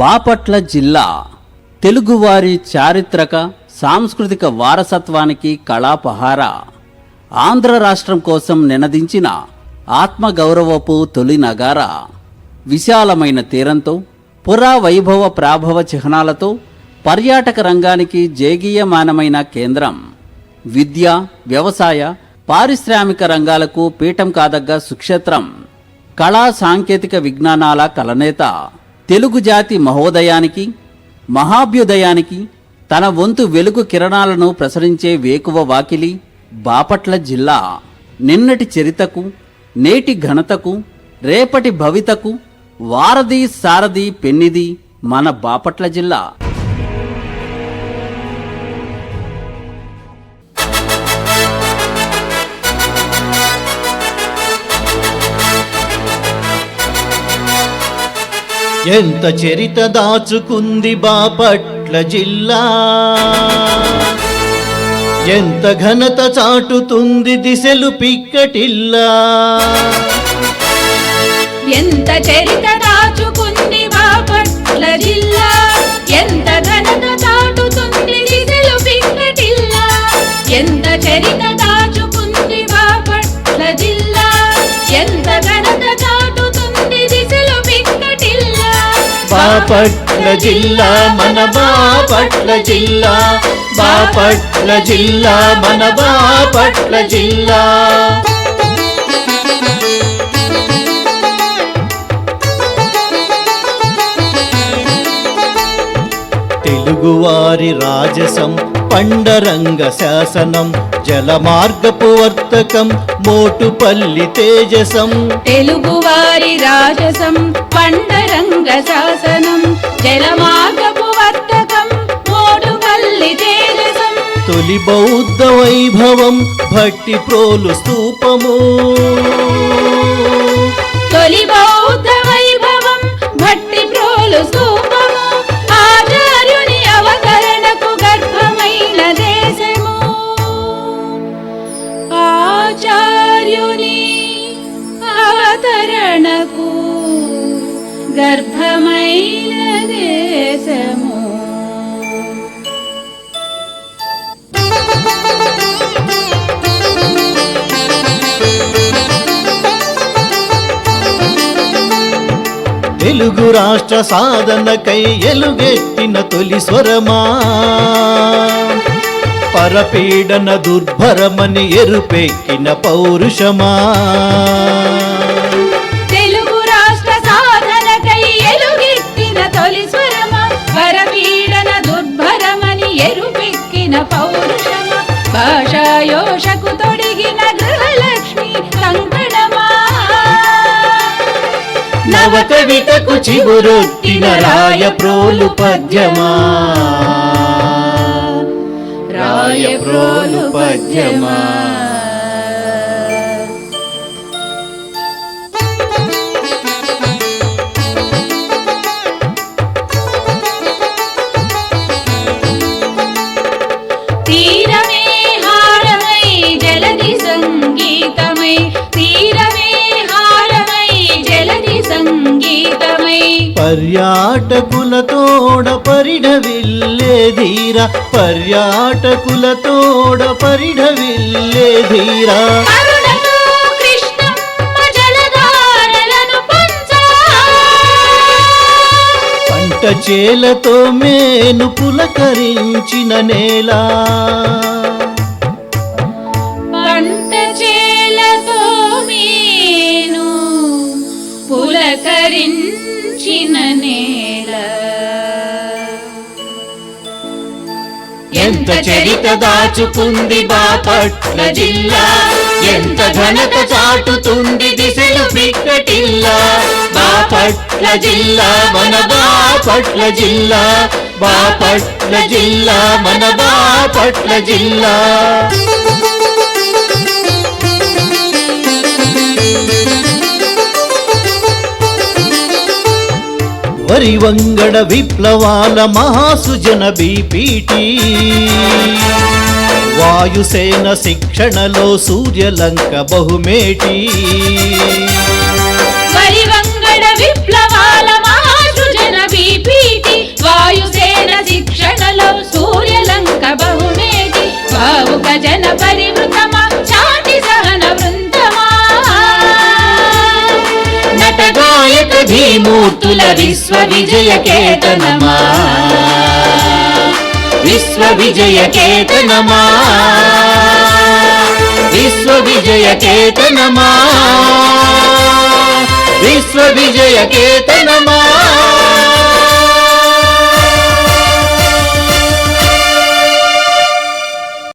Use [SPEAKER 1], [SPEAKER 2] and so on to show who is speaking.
[SPEAKER 1] బాపట్ల జిల్లా తెలుగువారి చారిత్రక సాంస్కృతిక వారసత్వానికి కళాపహార. ఆంధ్ర రాష్ట్రం కోసం నినదించిన ఆత్మగౌరవపు తొలి నగార. విశాలమైన తీరంతో పురా వైభవ ప్రాభవ చిహ్నాలతో పర్యాటక రంగానికి జేగీయమానమైన కేంద్రం. విద్య వ్యవసాయ పారిశ్రామిక రంగాలకు పీఠం కాదగ్గ సుక్షేత్రం. కళా సాంకేతిక విజ్ఞానాల కలనేత. తెలుగు జాతి మహోదయానికి మహాభ్యుదయానికి తన వంతు వెలుగు కిరణాలను ప్రసరించే వేకువ వాకిలి బాపట్ల జిల్లా. నిన్నటి చరితకు నేటి ఘనతకు రేపటి భవితకు వారధి సారథి పెన్నిది మన బాపట్ల జిల్లా.
[SPEAKER 2] ఎంత చరిత దాచుకుంది బాపట్ల జిల్లా. ఎంత ఘనత చాటుతుంది దిశలు పిక్కటిల్లా.
[SPEAKER 3] ఎంత చరిత దాచుకుంది బాపట్ల జిల్లా. ఎంత ఘనత చాటుతుంది దిశలు పిక్కటిల్లా. ఎంత చరిత బాపట్ల జిల్లా
[SPEAKER 2] మన బాపట్ల జిల్లా. బాపట్ల జిల్లా మన బాపట్ల జిల్లా. తెలుగువారి రాజసం పండరంగ శాసనం జలమార్గపు వర్తకం మోటుపల్లి తేజసం.
[SPEAKER 3] తెలుగువారి రాజసం పండరంగ శాసనం జలమార్గపు వర్తకం మోడుపల్లి తేజసం.
[SPEAKER 2] తొలి బౌద్ధ వైభవం భట్టి ప్రోలు స్తూపము.
[SPEAKER 3] తొలి బౌద్ధ గర్భమైన దేశము.
[SPEAKER 2] తెలుగు రాష్ట్ర సాధనకై ఎలుగెత్తిన తొలి స్వరమా. పరపీడన దుర్భరమని ఎరుపెక్కిన పౌరుషమా. నవ కవితకు చిగురొట్టిన రాయ ప్రోలు పద్యమా? రాయ ప్రోలు పద్యమా? ధీర పర్యాటకులతోడ పరిఢవిల్లే ధీర.
[SPEAKER 3] కరుణతో కృష్ణమ్మ జలధారలను పంచా.
[SPEAKER 2] పంట చేలతో మేను పులకరించిన నేల.
[SPEAKER 3] పంట చేలతో మేను పులకరించిన నేల.
[SPEAKER 2] ఎంత చరిత దాచుకుంది బాపట్ల జిల్లా. ఎంత ఘనత చాటుతుంది దిశలు పిక్కటిల్లా. బాపట్ల జిల్లా మన బాపట్ల జిల్లా. బాపట్ల జిల్లా మన బాపట్ల జిల్లా. వరి వంగడ విప్లవాల మహాసుజన బీపీటీ? వాయుసేన శిక్షణలో సూర్యలంక బహుమేటి? నటగాయక విశ్వ విజయ కేతనమా విశ్వ విజయ కేతనమా విశ్వ విజయ కేతనమా విశ్వ విజయ కేతనమా